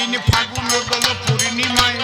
সেদিন ফাগুন দল পূর্ণিমায়।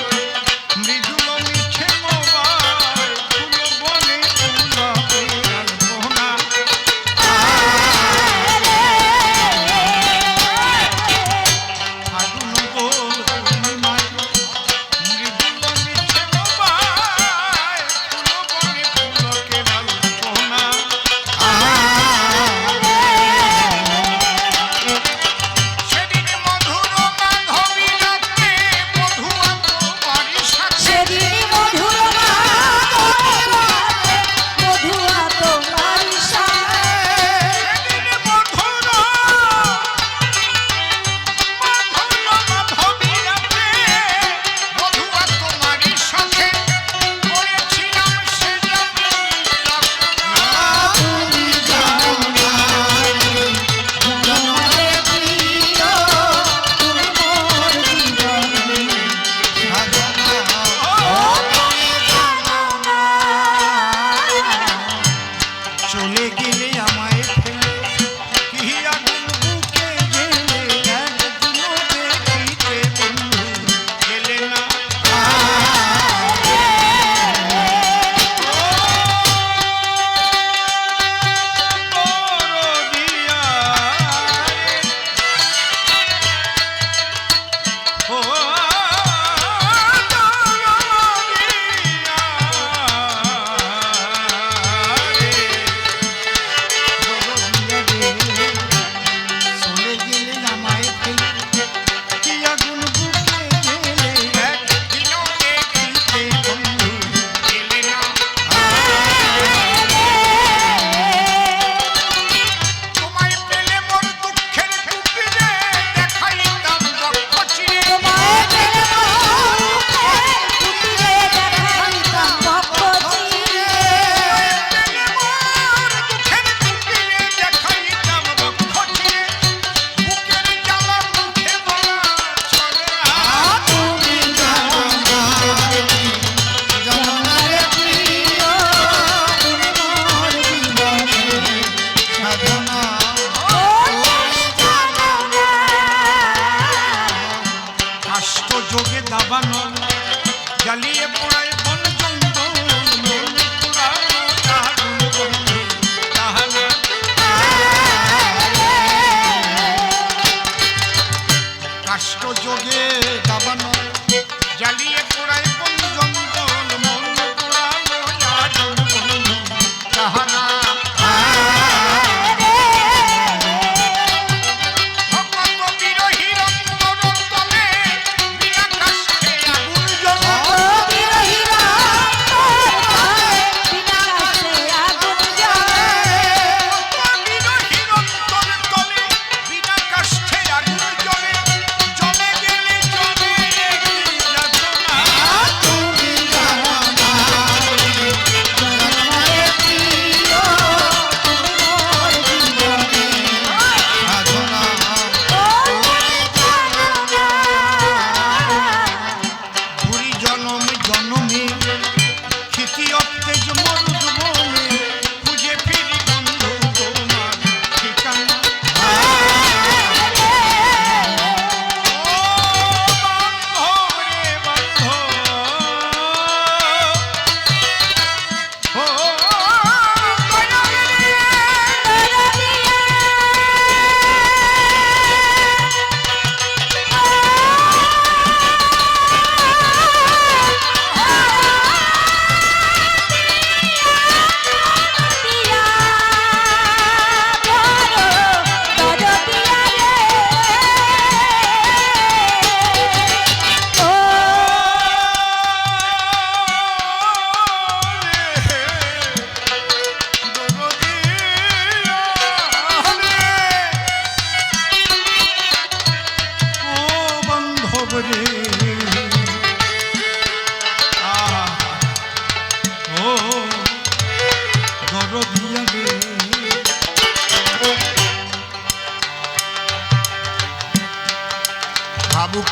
Yogi.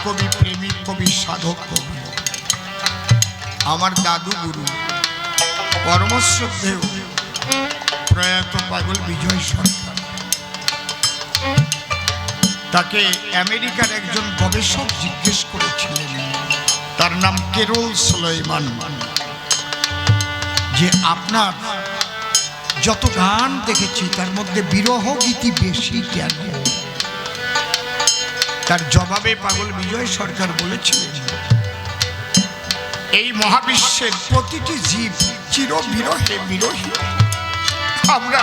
কবি প্রেমিক, কবি সাধক, কবি আমার দাদু গুরু, পরমশ্রদ্ধেয়, প্রয়াত পাগল বিজয় সরকার। তাকে আমেরিকার একজন গবেষক জিজ্ঞেস করেছিলেন, তার নাম কেরল সুলাইমান যে আপনার যত গান দেখেছি, তার মধ্যে বিরহ গীতি বেশি কেন? তার জবাবে পাগল বিজয় সরকার বলেছিলেন, এই মহাবিশ্বের প্রতিটি জীব চির বিরহে বিরহী। আমরা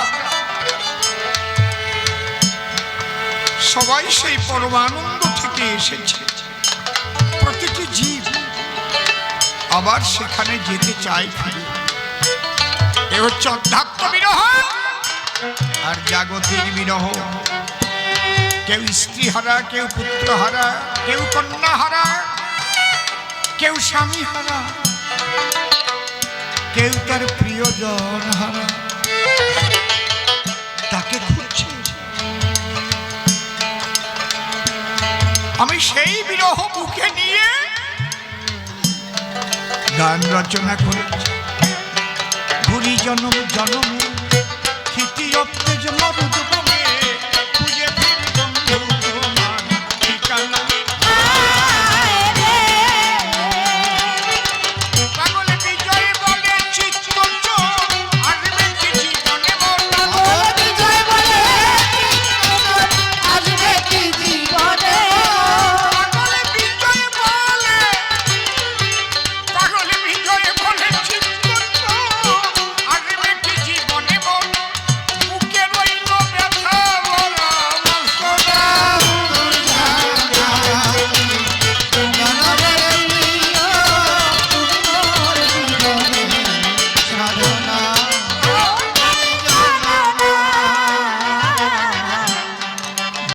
সবাই সেই পরমানন্দ থেকে এসেছে। প্রতিটি জীব আবার সেখানে যেতে চায় ফিরে। এ হচ্ছে অধ্যাত্ম বিরহ আর জাগতিক বিরহ। কেউ স্ত্রী হারা কেউ পুত্র হারা কেউ কন্যা হারা কেউ স্বামী হারা কেউ তার প্রিয়জন হারা তাকে খুঁজছে। আমি সেই বিরহ বুকে নিয়ে গান রচনা করেছি। ঘুরি জনম জনম, ক্ষিতি অপ্তেজ মরুদ